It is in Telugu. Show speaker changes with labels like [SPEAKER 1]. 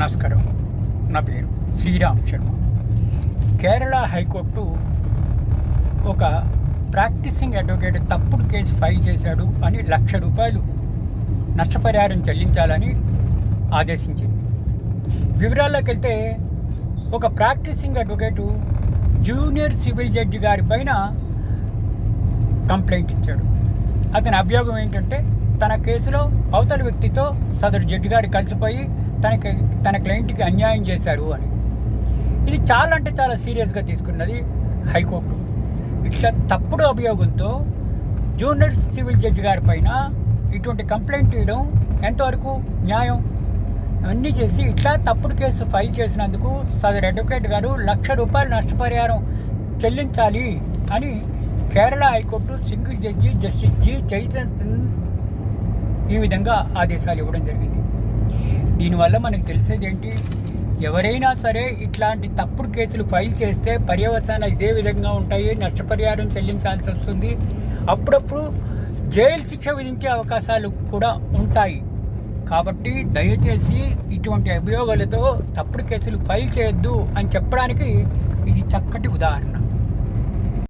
[SPEAKER 1] నమస్కారం. నా పేరు శ్రీరామ్ శర్మ. కేరళ హైకోర్టు ఒక ప్రాక్టీసింగ్ అడ్వకేట్ తప్పుడు కేసు ఫైల్ చేశాడు అని లక్ష రూపాయలు నష్టపరిహారం చెల్లించాలని ఆదేశించింది. వివరాల్లోకి వెళ్తే ఒక practising advocate junior civil judge గారి పైన కంప్లైంట్ ఇచ్చాడు. అతని అభియోగం ఏంటంటే తన కేసులో అవతల వ్యక్తితో సదరు జడ్జి గారు కలిసిపోయి తనకి తన క్లయింట్కి అన్యాయం చేశారు అని. ఇది చాలా అంటే చాలా సీరియస్గా తీసుకున్నది హైకోర్టు. ఇట్లా తప్పుడు అభియోగంతో జూనియర్ సివిల్ జడ్జి గారి పైన ఇటువంటి కంప్లైంట్ ఇవ్వడం ఎంతవరకు న్యాయం? అన్నీ చేసి ఇట్లా తప్పుడు కేసు ఫైల్ చేసినందుకు సదర్ అడ్వకేట్ గారు లక్ష రూపాయలు నష్టపరిహారం చెల్లించాలి అని Kerala high court single judge justice G Chaitanya ఈ విధంగా ఆదేశాలు ఇవ్వడం జరిగింది. దీనివల్ల మనకు తెలిసేది ఏంటి ఎవరైనా సరే ఇట్లాంటి తప్పుడు కేసులు ఫైల్ చేస్తే పర్యవసాన ఇదే విధంగా ఉంటాయి నష్టపరిహారం చెల్లించాల్సి వస్తుంది. అప్పుడప్పుడు జైలు శిక్ష విధించే అవకాశాలు కూడా ఉంటాయి. కాబట్టి దయచేసి ఇటువంటి అభియోగాలతో తప్పుడు కేసులు ఫైల్ చేయొద్దు అని చెప్పడానికి ఇది చక్కటి ఉదాహరణ.